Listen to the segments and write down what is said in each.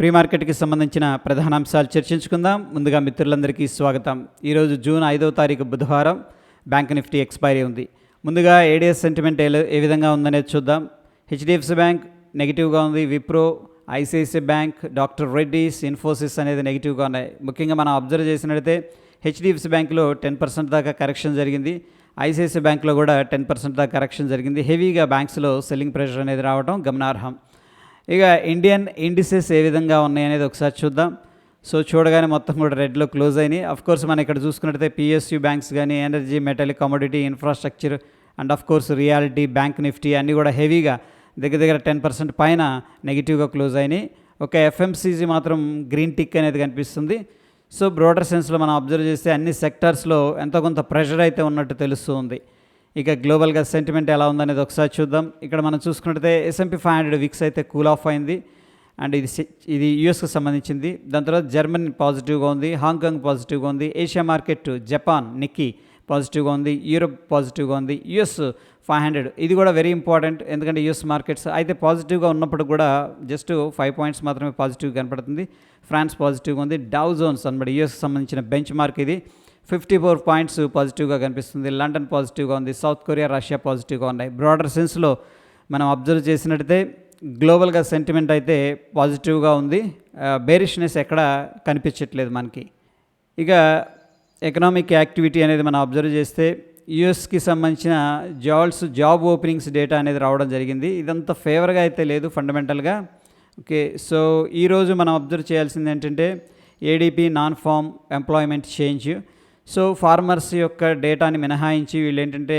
Pre మార్కెట్కి సంబంధించిన ప్రధాన అంశాలు చర్చించుకుందాం. ముందుగా మిత్రులందరికీ స్వాగతం. ఈరోజు జూన్ ఐదవ తారీఖు బుధవారం బ్యాంక్ నిఫ్టీ ఎక్స్పైరీ ఉంది. ముందుగా ఏడిఎస్ సెంటిమెంట్ ఏ విధంగా ఉందనేది చూద్దాం. హెచ్డిఎఫ్సి బ్యాంక్ నెగిటివ్గా ఉంది. Wipro ICICI bank doctor Reddy's Infosys అనేది నెగిటివ్గా ఉన్నాయి. ముఖ్యంగా మనం అబ్జర్వ్ చేసినట్లయితే హెచ్డిఎఫ్సి బ్యాంక్లో టెన్ పర్సెంట్ దాకా కరెక్షన్ జరిగింది. ఐసిఐసిఐ బ్యాంక్లో కూడా టెన్ పర్సెంట్ దాకా కరెక్షన్ జరిగింది. హెవీగా బ్యాంక్స్లో సెల్లింగ్ ప్రెషర్ అనేది రావడం గమనార్హం. ఇక ఇండియన్ ఇండిసెస్ ఏ విధంగా ఉన్నాయి అనేది ఒకసారి చూద్దాం. సో చూడగానే మొత్తం కూడా రెడ్లో క్లోజ్ అయినాయి. అఫ్ కోర్స్ మనం ఇక్కడ చూసుకున్నట్టయితే పిఎస్యు బ్యాంక్స్ కానీ energy metal commodity infrastructure and of course reality bank Nifty అన్నీ కూడా హెవీగా దగ్గర దగ్గర టెన్ పర్సెంట్ పైన నెగిటివ్గా క్లోజ్ అయినాయి. ఒక ఎఫ్ఎంసీజీ మాత్రం గ్రీన్ టిక్ అనేది కనిపిస్తుంది. సో బ్రోడర్ సెన్స్లో మనం అబ్జర్వ్ చేస్తే అన్ని సెక్టార్స్లో ఎంతో కొంత ప్రెషర్ అయితే ఉన్నట్టు తెలుస్తుంది. ఇక గ్లోబల్గా సెంటిమెంట్ ఎలా ఉందనేది ఒకసారి చూద్దాం. ఇక్కడ మనం చూసుకున్నట్టయితే ఎస్ఎంపి ఫైవ్ హండ్రెడ్ విక్స్ అయితే కూల్ ఆఫ్ అయింది. అండ్ ఇది ఇది యూఎస్కి సంబంధించింది. దాని తర్వాత జర్మన్ పాజిటివ్గా ఉంది హాంకాంగ్ పాజిటివ్గా ఉంది ఏషియా మార్కెట్ జపాన్ నిక్కీ పాజిటివ్గా ఉంది యూరోప్ పాజిటివ్గా ఉంది యుఎస్ ఫైవ్ హండ్రెడ్ ఇది కూడా వెరీ ఇంపార్టెంట్ ఎందుకంటే యుఎస్ మార్కెట్స్ అయితే పాజిటివ్గా ఉన్నప్పుడు కూడా జస్ట్ ఫైవ్ పాయింట్స్ మాత్రమే పాజిటివ్ కనపడుతుంది. ఫ్రాన్స్ పాజిటివ్గా ఉంది డౌ జోన్స్ అనమాట యుఎస్కి సంబంధించిన బెంచ్ మార్క్ ఇది. ఫిఫ్టీ ఫోర్ పాయింట్స్ పాజిటివ్గా కనిపిస్తుంది. లండన్ పాజిటివ్గా ఉంది సౌత్ కొరియా రష్యా పాజిటివ్గా ఉన్నాయి. బ్రాడర్ సెన్స్లో మనం అబ్జర్వ్ చేసినట్టయితే గ్లోబల్గా సెంటిమెంట్ అయితే పాజిటివ్గా ఉంది. బేరిష్నెస్ ఎక్కడ కనిపించట్లేదు మనకి. ఇక ఎకనామిక్ యాక్టివిటీ అనేది మనం అబ్జర్వ్ చేస్తే యుఎస్కి సంబంధించిన జాబ్స్ జాబ్ ఓపెనింగ్స్ డేటా అనేది రావడం జరిగింది. ఇదంతా ఫేవర్గా అయితే లేదు ఫండమెంటల్గా ఓకే సో ఈరోజు మనం అబ్జర్వ్ చేయాల్సింది ఏంటంటే ADP non farm employment change so farmers యొక్క డేటాని మినహాయించి వీళ్ళు ఏంటంటే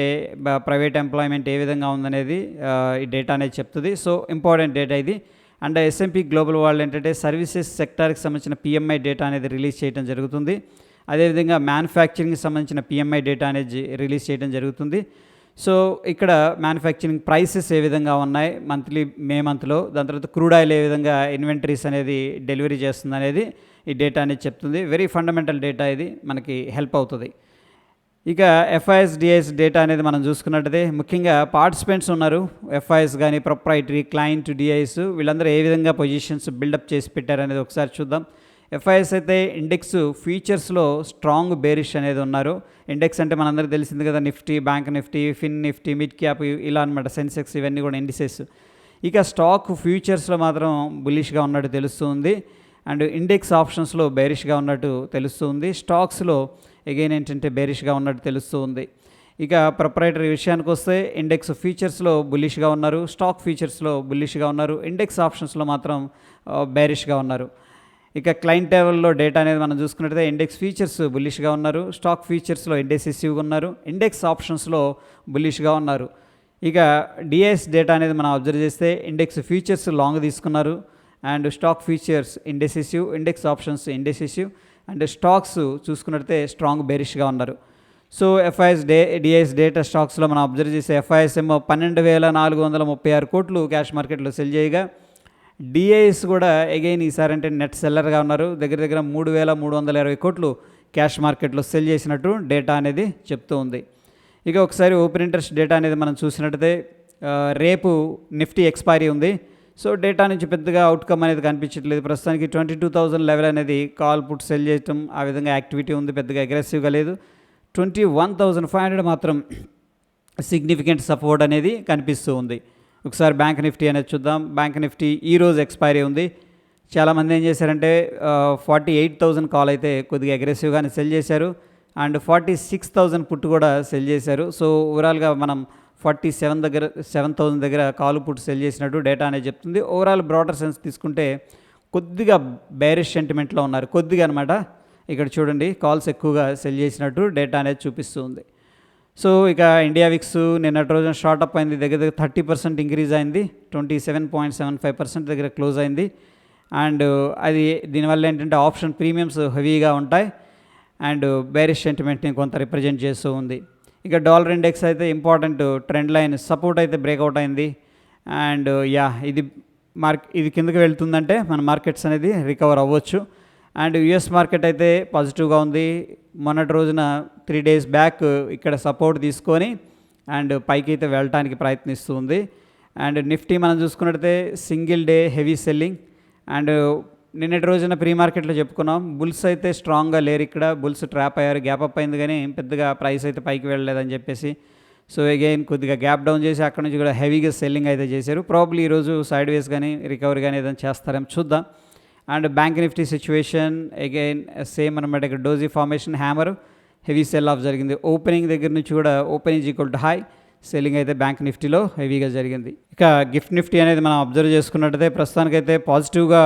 ప్రైవేట్ ఎంప్లాయ్మెంట్ ఏ విధంగా ఉందనేది ఈ డేటా అనేది చెప్తుంది. సో ఇంపార్టెంట్ డేటా ఇది. అండ్ ఎస్ఎంపీ గ్లోబల్ వాళ్ళు ఏంటంటే సర్వీసెస్ సెక్టార్కి సంబంధించిన పిఎంఐ డేటా అనేది రిలీజ్ చేయడం జరుగుతుంది. అదేవిధంగా మ్యానుఫ్యాక్చరింగ్కి సంబంధించిన పిఎంఐ డేటా అనేది రిలీజ్ చేయడం జరుగుతుంది. సో ఇక్కడ మ్యానుఫ్యాక్చరింగ్ ప్రైసెస్ ఏ విధంగా ఉన్నాయి మంత్లీ మే మంత్లో దాని తర్వాత క్రూడ్ ఆయిల్ ఏ విధంగా ఇన్వెంటరీస్ అనేది డెలివరీ చేస్తుంది అనేది ఈ డేటా అనేది చెప్తుంది. వెరీ ఫండమెంటల్ డేటా ఇది. మనకి హెల్ప్ అవుతుంది. ఇక ఎఫ్ఐఎస్ డిఐఎస్ డేటా అనేది మనం చూసుకున్నట్టయితే ముఖ్యంగా పార్టిసిపెంట్స్ ఉన్నారు. ఎఫ్ఐఎస్ కానీ ప్రొప్రైటరీ క్లయింట్ డిఐఎస్ వీళ్ళందరూ ఏ విధంగా పొజిషన్స్ బిల్డప్ చేసి పెట్టారు అనేది ఒకసారి చూద్దాం. ఎఫ్ఐఎస్ అయితే ఇండెక్స్ ఫీచర్స్లో స్ట్రాంగ్ బేరిష్ అనేది ఉన్నారు. ఇండెక్స్ అంటే మనందరికీ తెలిసింది కదా Nifty bank Nifty fin Nifty mid cap ఇలా అనమాట సెన్సెక్స్ ఇవన్నీ కూడా ఇండిసెస్ ఇక స్టాక్ ఫ్యూచర్స్లో మాత్రం బులిష్గా ఉన్నట్టు తెలుస్తుంది. అండ్ ఇండెక్స్ ఆప్షన్స్లో బేరిష్గా ఉన్నట్టు తెలుస్తుంది స్టాక్స్లో ఎగైన్ ఏంటంటే బేరిష్గా ఉన్నట్టు తెలుస్తుంది ఇక ప్రొపరేటరీ విషయానికి వస్తే ఇండెక్స్ ఫీచర్స్లో బుల్లిష్గా ఉన్నారు. స్టాక్ ఫీచర్స్లో బుల్లిష్గా ఉన్నారు. ఇండెక్స్ ఆప్షన్స్లో మాత్రం బేరిష్గా ఉన్నారు. ఇక క్లయింట్ టేబుల్లో డేటా అనేది మనం చూసుకున్నట్టయితే ఇండెక్స్ ఫీచర్స్ బుల్లిష్గా ఉన్నారు. స్టాక్ ఫీచర్స్లో ఇండెసిసివ్గా ఉన్నారు. ఇండెక్స్ ఆప్షన్స్లో బుల్లిష్గా ఉన్నారు. ఇక డిఎస్ డేటా అనేది మనం అబ్జర్వ్ చేస్తే ఇండెక్స్ ఫీచర్స్ లాంగ్ తీసుకున్నారు. And stock futures indecisive index options indecisive and stocks చూసుకున్నట్టయితే స్ట్రాంగ్ బెరిష్గా ఉన్నారు. So FIIs day DIIs data స్టాక్స్లో మనం అబ్జర్వ్ చేసే ఎఫ్ఐఎస్ ఏమో పన్నెండు వేల నాలుగు వందల ముప్పై ఆరు కోట్లు క్యాష్ మార్కెట్లో సెల్ చేయగా డిఐఎస్ కూడా అగైన్ ఈసారి అంటే నెట్ సెల్లర్గా ఉన్నారు. దగ్గర దగ్గర మూడు వేల మూడు వందల ఇరవై కోట్లు క్యాష్ మార్కెట్లో సెల్ చేసినట్టు డేటా అనేది చెప్తూ ఉంది. ఇక ఒకసారి ఓపెన్ ఇంట్రెస్ట్ డేటా అనేది మనం చూసినట్టయితే రేపు నిఫ్టీ ఎక్స్పైరీ ఉంది. సో డేటా నుంచి పెద్దగా అవుట్కమ్ అనేది కనిపించట్లేదు. ప్రస్తుతానికి ట్వంటీ టూ థౌజండ్ లెవెల్ అనేది కాల్ పుట్ సెల్ చేయటం ఆ విధంగా యాక్టివిటీ ఉంది పెద్దగా అగ్రెసివ్గా లేదు. Twenty one thousand five hundred మాత్రం సిగ్నిఫికెంట్ సపోర్ట్ అనేది కనిపిస్తూ ఉంది. ఒకసారి బ్యాంక్ నిఫ్టీ అనేది చూద్దాం. బ్యాంక్ నిఫ్టీ ఈ రోజు ఎక్స్పైరీ ఉంది. చాలామంది ఏం చేశారంటే ఫార్టీ ఎయిట్ థౌజండ్ కాల్ అయితే కొద్దిగా అగ్రెసివ్గానే సెల్ చేశారు. And forty six thousand put కూడా సెల్ చేశారు. సో ఓవరాల్గా మనం ఫార్టీ సెవెన్ దగ్గర సెవెన్ థౌజండ్ దగ్గర కాలు పుట్టు సెల్ చేసినట్టు డేటా అనేది చెప్తుంది. ఓవరాల్ బ్రాడర్ సెన్స్ తీసుకుంటే కొద్దిగా బేరిష్ సెంటిమెంట్లో ఉన్నారు. కొద్దిగా అనమాట ఇక్కడ చూడండి కాల్స్ ఎక్కువగా సెల్ చేసినట్టు డేటా అనేది చూపిస్తుంది. సో ఇక ఇండియా విక్స్ నిన్నటి రోజున షార్ట్ అప్ అయింది. దగ్గర దగ్గర థర్టీ పర్సెంట్ ఇంక్రీజ్ అయింది. Twenty seven point seven five percent దగ్గర క్లోజ్ అయింది. అండ్ అది దీనివల్ల ఏంటంటే ఆప్షన్ ప్రీమియమ్స్ హెవీగా ఉంటాయి. అండ్ బేరిష్ సెంటిమెంట్ని కొంత రిప్రజెంట్ చేస్తూ ఉంది. ఇక డాలర్ ఇండెక్స్ అయితే ఇంపార్టెంట్ ట్రెండ్ లైన్. సపోర్ట్ అయితే బ్రేక్అవుట్ అయింది. అండ్ యా ఇది మార్క్ ఇది కిందకి వెళ్తుందంటే మన మార్కెట్స్ అనేది రికవర్ అవ్వచ్చు. అండ్ యుఎస్ మార్కెట్ అయితే పాజిటివ్గా ఉంది. మొన్నటి రోజున త్రీ డేస్ బ్యాక్ ఇక్కడ సపోర్ట్ తీసుకొని అండ్ పైకి అయితే వెళ్ళటానికి ప్రయత్నిస్తుంది. అండ్ నిఫ్టీ మనం చూసుకున్నట్టయితే single day heavy selling. And నిన్నటి రోజున ప్రీ మార్కెట్లో చెప్పుకున్నాం. బుల్స్ అయితే స్ట్రాంగ్గా లేరు ఇక్కడ. బుల్స్ ట్రాప్ అయ్యారు. గ్యాప్ అప్ అయింది కానీ పెద్దగా ప్రైస్ అయితే పైకి వెళ్ళలేదని చెప్పేసి. సో అగైన్ కొద్దిగా గ్యాప్ డౌన్ చేసి అక్కడ నుంచి కూడా హెవీగా సెల్లింగ్ అయితే చేశారు. ప్రాబ్లీ ఈరోజు సైడ్ వేస్ కానీ రికవరీ కానీ ఏదైనా చేస్తారేమో చూద్దాం. And bank Nifty situation again same అనమాట ఇక్కడ doji formation hammer heavy sell off జరిగింది. ఓపెనింగ్ దగ్గర నుంచి కూడా opening equal to high selling అయితే బ్యాంక్ నిఫ్టీలో హెవీగా జరిగింది. ఇక గిఫ్ట్ నిఫ్టీ అనేది మనం అబ్జర్వ్ చేసుకున్నట్టయితే ప్రస్తుతానికైతే పాజిటివ్గా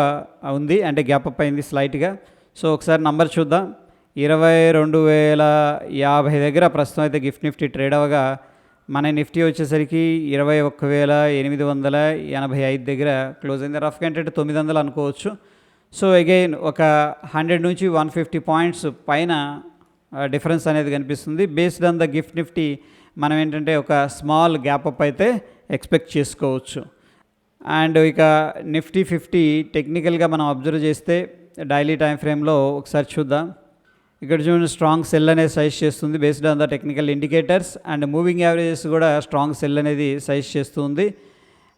ఉంది. అంటే గ్యాప్ అప్ అయింది స్లైట్గా సో ఒకసారి నంబర్ చూద్దాం. ఇరవై రెండు వేల యాభై దగ్గర ప్రస్తుతం అయితే గిఫ్ట్ నిఫ్టీ ట్రేడ్ అవ్వగా మన నిఫ్టీ వచ్చేసరికి ఇరవై ఒక్క వేల ఎనిమిది వందల ఎనభై ఐదు దగ్గర క్లోజ్ అయింది. రఫ్ కంటే తొమ్మిది వందలు అనుకోవచ్చు. సో అగైన్ ఒక హండ్రెడ్ నుంచి వన్ ఫిఫ్టీ పాయింట్స్ పైన uh, డిఫరెన్స్ అనేది కనిపిస్తుంది. Based on the gift Nifty మనం ఏంటంటే ఒక స్మాల్ గ్యాప్ అప్ అయితే ఎక్స్పెక్ట్ చేసుకోవచ్చు. అండ్ ఇక నిఫ్టీ ఫిఫ్టీ టెక్నికల్గా మనం అబ్జర్వ్ చేస్తే డైలీ టైం ఫ్రేమ్లో ఒకసారి చూద్దాం. ఇక్కడ చూడండి స్ట్రాంగ్ సెల్ అనేది సైజ్ చేస్తుంది based on the technical indicators and moving averages కూడా స్ట్రాంగ్ సెల్ అనేది సైజ్ చేస్తుంది.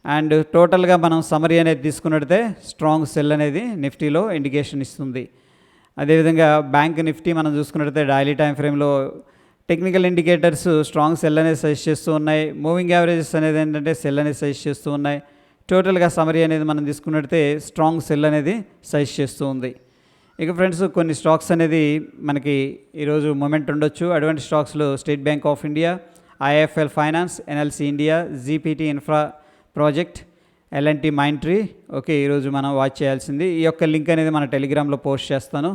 అండ్ టోటల్గా మనం సమరీ అనేది తీసుకున్నట్టే స్ట్రాంగ్ సెల్ అనేది నిఫ్టీలో ఇండికేషన్ ఇస్తుంది. అదేవిధంగా బ్యాంక్ నిఫ్టీ మనం చూసుకున్నట్టయితే డైలీ టైం ఫ్రేమ్లో టెక్నికల్ ఇండికేటర్స్ స్ట్రాంగ్ సెల్ అనేది సజెస్ట్ చేస్తూ ఉన్నాయి. మూవింగ్ యావరేజెస్ అనేది ఏంటంటే సెల్ అనేది సజెస్ట్ చేస్తూ ఉన్నాయి. టోటల్గా సమరీ అనేది మనం తీసుకున్నట్టయితే స్ట్రాంగ్ సెల్ అనేది సజెస్ట్ చేస్తూ ఉంది. ఇక ఫ్రెండ్స్ కొన్ని స్టాక్స్ అనేది మనకి ఈరోజు మూమెంట్ ఉండొచ్చు. అటువంటి స్టాక్స్లో State Bank of India IIFL finance NLC India GPT infra project L&T Mindtree. Okay ఈరోజు మనం వాచ్ చేయాల్సింది. ఈ యొక్క లింక్ అనేది మన టెలిగ్రామ్లో పోస్ట్ చేస్తాను.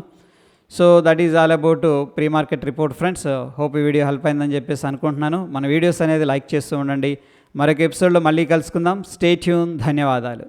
So that is all about pre market report friends hope ఈ వీడియో హెల్ప్ అయిందని చెప్పేసి అనుకుంటున్నాను. మన వీడియోస్ అనేది లైక్ చేస్తూ ఉండండి. మరొక ఎపిసోడ్లో మళ్ళీ కలుసుకుందాం. స్టే ట్యూన్ ధన్యవాదాలు.